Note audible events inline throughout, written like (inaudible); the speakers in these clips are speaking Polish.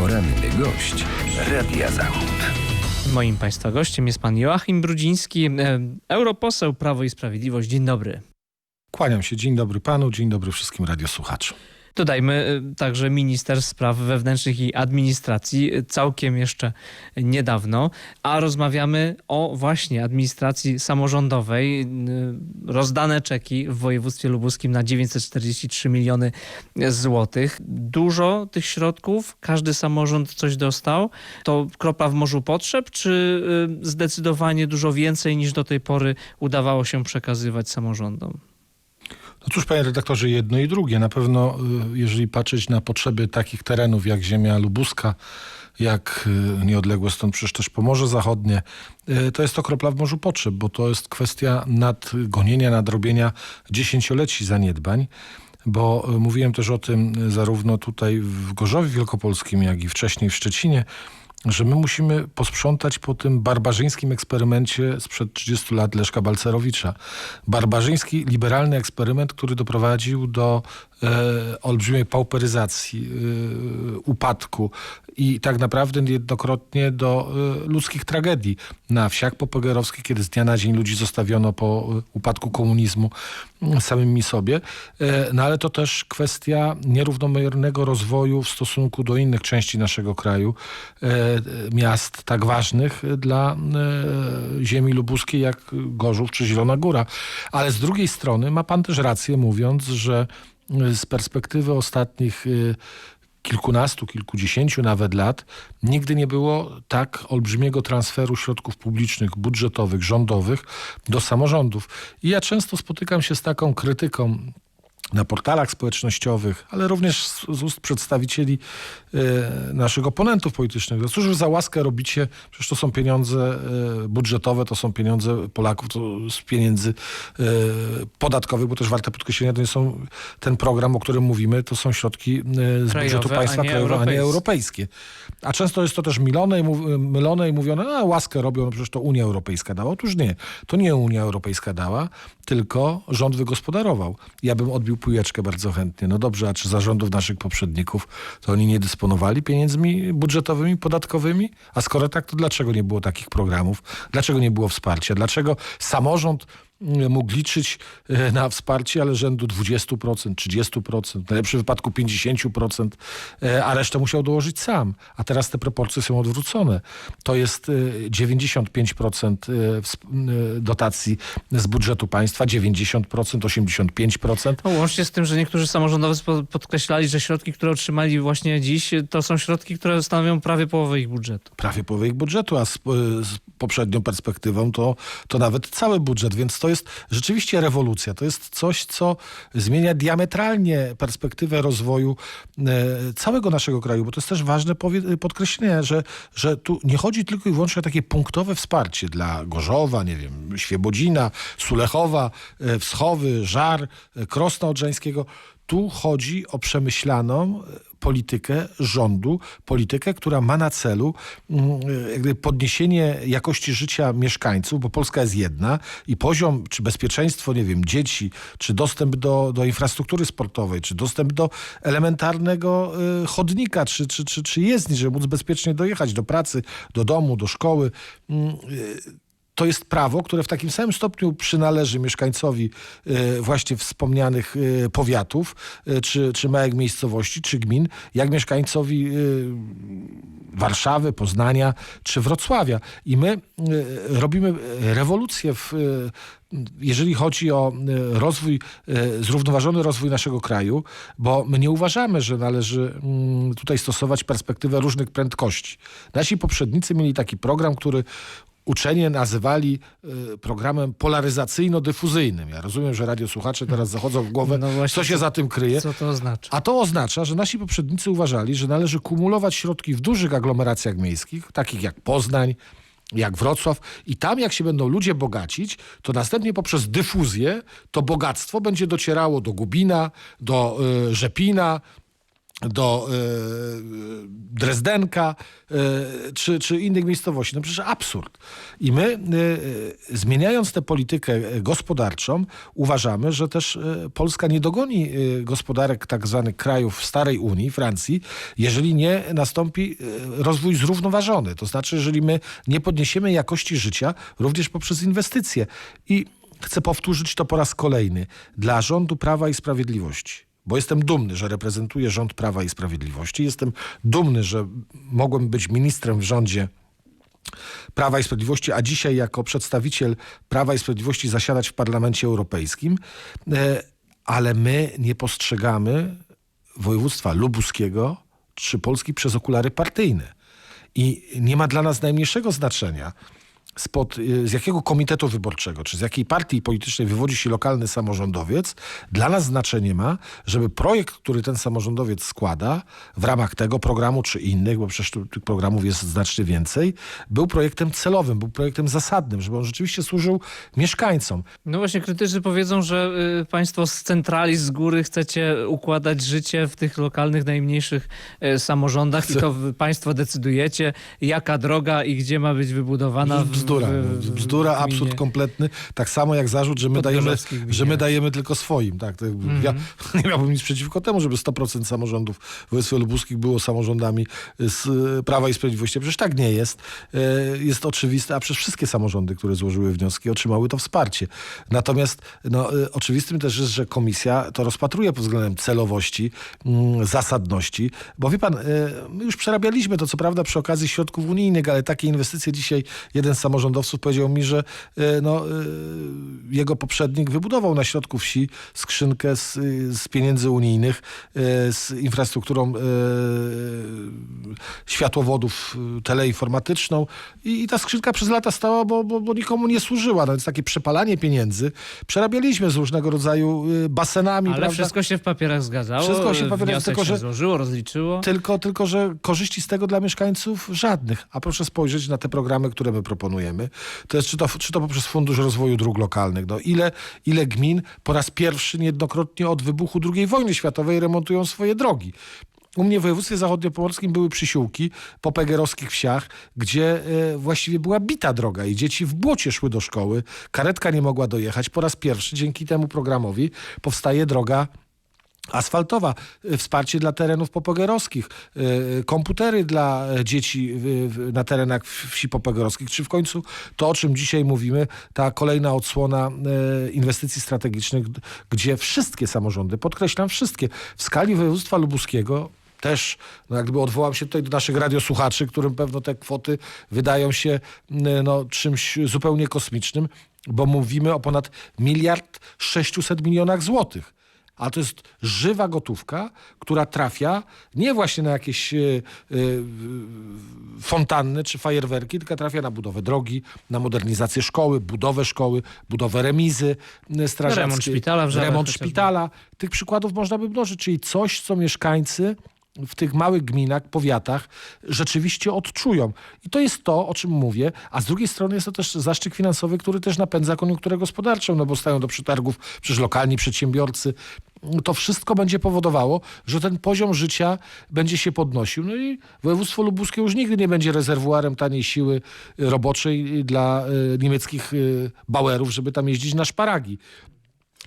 Poranny gość Radia Zachód. Moim Państwa gościem jest pan Joachim Brudziński, e, europoseł Prawo i Sprawiedliwość. Dzień dobry. Kłaniam się. Dzień dobry panu, dzień dobry wszystkim radiosłuchaczom. Dodajmy e, także minister spraw wewnętrznych i administracji e, całkiem jeszcze niedawno, a rozmawiamy o właśnie administracji samorządowej. E, Rozdane czeki w województwie lubuskim na 943 miliony złotych. Dużo tych środków, każdy samorząd coś dostał. To kropla w morzu potrzeb, czy zdecydowanie dużo więcej niż do tej pory udawało się przekazywać samorządom? No cóż, panie redaktorze, jedno i drugie. Na pewno, y, jeżeli patrzeć na potrzeby takich terenów jak ziemia lubuska, jak y, nieodległe stąd przecież też Pomorze Zachodnie, y, to jest to kropla w morzu potrzeb, bo to jest kwestia nadgonienia, nadrobienia dziesięcioleci zaniedbań. Bo mówiłem też o tym zarówno tutaj w Gorzowie Wielkopolskim, jak i wcześniej w Szczecinie, że my musimy posprzątać po tym barbarzyńskim eksperymencie sprzed 30 lat Leszka Balcerowicza. Barbarzyński, liberalny eksperyment, który doprowadził do e, olbrzymiej pauperyzacji, e, upadku i tak naprawdę jednokrotnie do e, ludzkich tragedii na wsiach popegerowskich, kiedy z dnia na dzień ludzi zostawiono po e, upadku komunizmu samymi sobie. E, no ale to też kwestia nierównomiernego rozwoju w stosunku do innych części naszego kraju, e, miast tak ważnych dla e, ziemi lubuskiej jak Gorzów czy Zielona Góra. Ale z drugiej strony ma pan też rację mówiąc, że e, z perspektywy ostatnich e, kilkunastu, kilkudziesięciu nawet lat nigdy nie było tak olbrzymiego transferu środków publicznych, budżetowych, rządowych do samorządów. I ja często spotykam się z taką krytyką na portalach społecznościowych, ale również z, z ust przedstawicieli e, naszych oponentów politycznych. No cóż za łaskę robicie? Przecież to są pieniądze e, budżetowe, to są pieniądze Polaków, to z pieniędzy e, podatkowych, bo też warte podkreślenia, to nie są ten program, o którym mówimy, to są środki z Krajowe, budżetu państwa krajowego, a nie europejskie. A często jest to też mylone i, mylone i mówione, a łaskę robią, no przecież to Unia Europejska dała. Otóż nie, to nie Unia Europejska dała, tylko rząd wygospodarował. Ja bym odbił pójeczkę bardzo chętnie. No dobrze, a czy zarządów naszych poprzedników, to oni nie dysponowali pieniędzmi budżetowymi, podatkowymi? A skoro tak, to dlaczego nie było takich programów? Dlaczego nie było wsparcia? Dlaczego samorząd mógł liczyć e, na wsparcie, ale rzędu 20%, 30%, w najlepszym wypadku 50%, e, a resztę musiał dołożyć sam. A teraz te proporcje są odwrócone. To jest e, 95% e, dotacji z budżetu państwa, 90%, 85%. No, łącznie z tym, że niektórzy samorządowcy po- podkreślali, że środki, które otrzymali właśnie dziś, to są środki, które stanowią prawie połowę ich budżetu. prawie połowę ich budżetu, a z, z poprzednią perspektywą to, to nawet cały budżet, więc to jest rzeczywiście rewolucja. To jest coś, co zmienia diametralnie perspektywę rozwoju e, całego naszego kraju, bo to jest też ważne podkreślenie, że, że tu nie chodzi tylko i wyłącznie o takie punktowe wsparcie dla Gorzowa, nie wiem, Świebodzina, Sulechowa, e, Wschowy, Żar, e, Krosna Odrzańskiego. Tu chodzi o przemyślaną e, politykę rządu, politykę, która ma na celu mm, e, podniesienie jakości życia mieszkańców, bo Polska jest jedna i poziom, czy bezpieczeństwo, nie wiem, dzieci, czy dostęp do, do infrastruktury sportowej, czy dostęp do elementarnego e, chodnika, czy, czy, czy, czy jezdni, żeby móc bezpiecznie dojechać do pracy, do domu, do szkoły. To jest prawo, które w takim samym stopniu przynależy mieszkańcowi e, właśnie wspomnianych e, powiatów, e, czy, czy małych miejscowości, czy gmin, jak mieszkańcowi Warszawy, Poznania, czy Wrocławia. I my robimy rewolucję w jeżeli chodzi o rozwój, zrównoważony rozwój naszego kraju, bo my nie uważamy, że należy mm, tutaj stosować perspektywę różnych prędkości. Nasi poprzednicy mieli taki program, który uczenie nazywali y, programem polaryzacyjno-dyfuzyjnym. Ja rozumiem, że radiosłuchacze teraz zachodzą w głowę, No właśnie, co się co- za tym kryje. Co to oznacza? A to oznacza, że nasi poprzednicy uważali, że należy kumulować środki w dużych aglomeracjach miejskich, takich jak Poznań, jak Wrocław i tam jak się będą ludzie bogacić, to następnie poprzez dyfuzję to bogactwo będzie docierało do Gubina, do y, Rzepina, do e, Drezdenka e, czy, czy innych miejscowości. No przecież absurd. I my, e, zmieniając tę politykę gospodarczą, uważamy, że też Polska nie dogoni gospodarek tak zwanych krajów starej Unii, Francji, jeżeli nie nastąpi rozwój zrównoważony. To znaczy, jeżeli my nie podniesiemy jakości życia również poprzez inwestycje. I chcę powtórzyć to po raz kolejny. Dla rządu Prawa i Sprawiedliwości bo jestem dumny, że reprezentuję rząd Prawa i Sprawiedliwości. Jestem dumny, że mogłem być ministrem w rządzie Prawa i Sprawiedliwości, a dzisiaj jako przedstawiciel Prawa i Sprawiedliwości zasiadać w Parlamencie Europejskim. E, Ale my nie postrzegamy województwa lubuskiego czy Polski przez okulary partyjne. I nie ma dla nas najmniejszego znaczenia, spod, y, z jakiego komitetu wyborczego, czy z jakiej partii politycznej wywodzi się lokalny samorządowiec, dla nas znaczenie ma, żeby projekt, który ten samorządowiec składa w ramach tego programu czy innych, bo przecież tych programów jest znacznie więcej, był projektem celowym, był projektem zasadnym, żeby on rzeczywiście służył mieszkańcom. No właśnie, krytycy powiedzą, że y, państwo z centrali, z góry chcecie układać życie w tych lokalnych, najmniejszych y, samorządach i to państwo decydujecie, jaka droga i gdzie ma być wybudowana. w- Bzdura, w- bzdura, w absurd kompletny. Tak samo jak zarzut, że my, dajemy, że my dajemy tylko swoim. Tak, to Ja (laughs) nie miałbym nic przeciwko temu, żeby 100% samorządów w województwie lubuskich było samorządami z e, Prawa i Sprawiedliwości. Przecież tak nie jest. E, Jest oczywiste, a przecież wszystkie samorządy, które złożyły wnioski, otrzymały to wsparcie. Natomiast no, e, oczywistym też jest, że komisja to rozpatruje pod względem celowości, mm, zasadności, bo wie pan, my już przerabialiśmy to, co prawda przy okazji środków unijnych, ale takie inwestycje dzisiaj jeden z samorządowców powiedział mi, że e, no, e, jego poprzednik wybudował na środku wsi skrzynkę z, z pieniędzy unijnych, e, z infrastrukturą e, światłowodów e, teleinformatyczną i, i ta skrzynka przez lata stała, bo, bo, bo nikomu nie służyła. No więc takie przepalanie pieniędzy przerabialiśmy z różnego rodzaju e, basenami. Ale prawda? wszystko się w papierach zgadzało. Wszystko się w papierach, tylko się że- złożyło, rozliczyło. Tylko, tylko, że korzyści z tego dla mieszkańców żadnych. A proszę spojrzeć na te programy, które my proponujemy. To jest czy to, czy to poprzez Fundusz Rozwoju Dróg Lokalnych. No, ile, ile gmin po raz pierwszy niejednokrotnie od wybuchu II wojny światowej remontują swoje drogi. U mnie w województwie zachodniopomorskim były przysiłki po pegerowskich wsiach, gdzie e, właściwie była bita droga i dzieci w błocie szły do szkoły. Karetka nie mogła dojechać. Po raz pierwszy dzięki temu programowi powstaje droga asfaltowa, y, wsparcie dla terenów popogerowskich, y, komputery dla dzieci na terenach wsi popogerowskich, czy w końcu to, o czym dzisiaj mówimy, ta kolejna odsłona inwestycji strategicznych, gdzie wszystkie samorządy, podkreślam wszystkie, w skali województwa lubuskiego też, no jak gdyby odwołam się tutaj do naszych radiosłuchaczy, którym pewno te kwoty wydają się no, czymś zupełnie kosmicznym, bo mówimy o ponad miliard 600 milionach złotych. A to jest żywa gotówka, która trafia nie właśnie na jakieś e, e, fontanny czy fajerwerki, tylko trafia na budowę drogi, na modernizację szkoły, budowę szkoły, budowę remizy e, strażackiej. Remont szpitala w Żarach Remont szpitala. Tych przykładów można by mnożyć, czyli coś, co mieszkańcy w tych małych gminach, powiatach rzeczywiście odczują. I to jest to, o czym mówię, a z drugiej strony jest to też zaszczyt finansowy, który też napędza koniunkturę gospodarczą, no bo stają do przetargów przecież lokalni przedsiębiorcy. To wszystko będzie powodowało, że ten poziom życia będzie się podnosił. No i województwo lubuskie już nigdy nie będzie rezerwuarem taniej siły roboczej dla e, niemieckich e, bauerów, żeby tam jeździć na szparagi.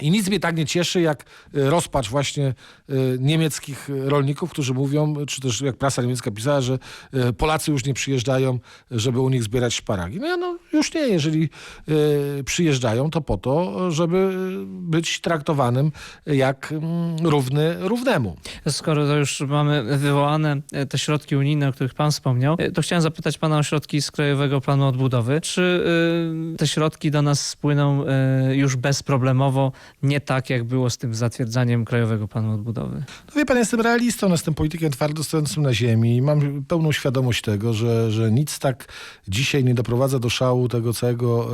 I nic mnie tak nie cieszy, jak y, rozpacz właśnie y, niemieckich rolników, którzy mówią, czy też jak prasa niemiecka pisała, że y, Polacy już nie przyjeżdżają, żeby u nich zbierać szparagi. No, ja, no już nie, jeżeli y, przyjeżdżają, to po to, żeby być traktowanym jak mm, równy równemu. Skoro to już mamy wywołane e, te środki unijne, o których pan wspomniał, e, to chciałem zapytać pana o środki z Krajowego Planu Odbudowy. Czy te środki do nas spłyną e, już bezproblemowo, nie tak jak było z tym zatwierdzaniem Krajowego Planu Odbudowy? No wie pan, jestem realistą, no, jestem politykiem twardo stojącym na ziemi i mam pełną świadomość tego, że, że nic tak dzisiaj nie doprowadza do szału tego całego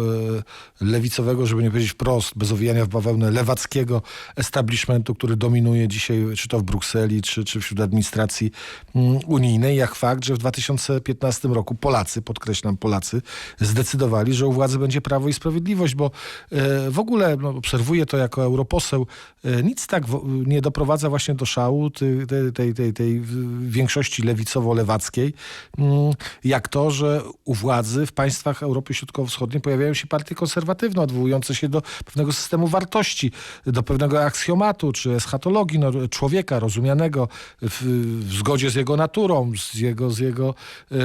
e, lewicowego, żeby nie powiedzieć wprost, bez owijania w bawełnę, lewackiego establishmentu, który dominuje dzisiaj, czy to w Brukseli, czy, czy wśród administracji mm, unijnej, jak fakt, że w 2015 roku Polacy, podkreślam Polacy, zdecydowali, że u władzy będzie Prawo i Sprawiedliwość, bo e, w ogóle no, obserwuję to to jako europoseł, e, nic tak nie doprowadza właśnie do szału tej, tej, tej, tej większości lewicowo-lewackiej, mm, jak to, że u władzy w państwach Europy Środkowo-Wschodniej pojawiają się partie konserwatywne, odwołujące się do pewnego systemu wartości, do pewnego aksjomatu czy eschatologii no, człowieka rozumianego w, w zgodzie z jego naturą, z jego, z jego e,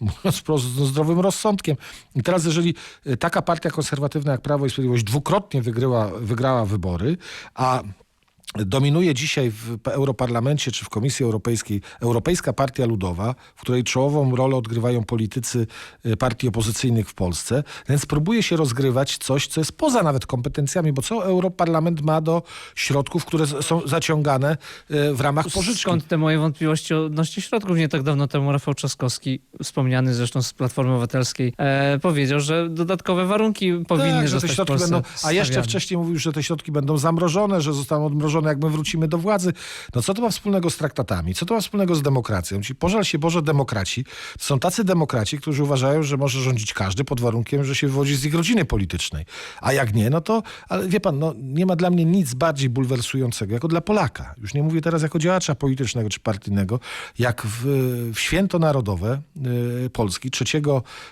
mówiąc zdrowym rozsądkiem. I teraz, jeżeli e, taka partia konserwatywna jak Prawo i Sprawiedliwość dwukrotnie wygrała wybory, a Dominuje dzisiaj w Europarlamencie czy w Komisji Europejskiej Europejska Partia Ludowa, w której czołową rolę odgrywają politycy y, partii opozycyjnych w Polsce, więc próbuje się rozgrywać coś, co jest poza nawet kompetencjami, bo co Europarlament ma do środków, które są zaciągane y, w ramach pożyczki? Skąd te moje wątpliwości odnośnie środków? Nie tak dawno temu Rafał Trzaskowski, wspomniany zresztą z Platformy Obywatelskiej, e, powiedział, że dodatkowe warunki powinny tak, że te zostać środki będą, a jeszcze wcześniej mówił, że te środki będą zamrożone, że zostaną odmrożone, jak my wrócimy do władzy. No co to ma wspólnego z traktatami? Co to ma wspólnego z demokracją? Ci pożal się Boże demokraci. To są tacy demokraci, którzy uważają, że może rządzić każdy pod warunkiem, że się wywodzi z ich rodziny politycznej. A jak nie, no to, ale wie pan, no, nie ma dla mnie nic bardziej bulwersującego, jako dla Polaka. Już nie mówię teraz jako działacza politycznego czy partyjnego, jak w, w święto narodowe y, Polski 3,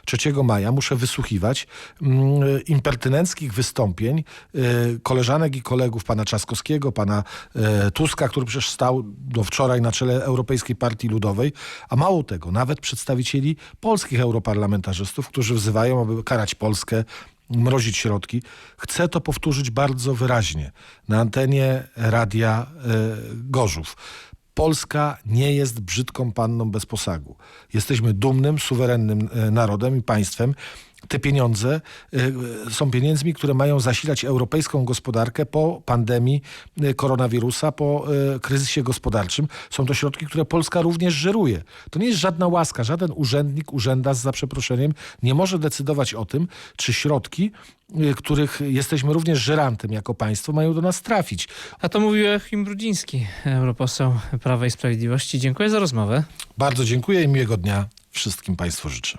3 maja muszę wysłuchiwać mm, impertynenckich wystąpień y, koleżanek i kolegów pana Trzaskowskiego, pana e, Tuska, który przecież stał do wczoraj na czele Europejskiej Partii Ludowej, a mało tego, nawet przedstawicieli polskich europarlamentarzystów, którzy wzywają, aby karać Polskę, mrozić środki. Chcę to powtórzyć bardzo wyraźnie na antenie Radia e, Gorzów. Polska nie jest brzydką panną bez posagu. Jesteśmy dumnym, suwerennym e, narodem i państwem. Te pieniądze e, są pieniędzmi, które mają zasilać europejską gospodarkę po pandemii e, koronawirusa, po e, kryzysie gospodarczym. Są to środki, które Polska również żeruje. To nie jest żadna łaska. Żaden urzędnik, urzędas za przeproszeniem nie może decydować o tym, czy środki, których jesteśmy również żerantem jako państwo, mają do nas trafić. A to mówił Joachim Brudziński, europoseł Prawa i Sprawiedliwości. Dziękuję za rozmowę. Bardzo dziękuję i miłego dnia wszystkim Państwu życzę.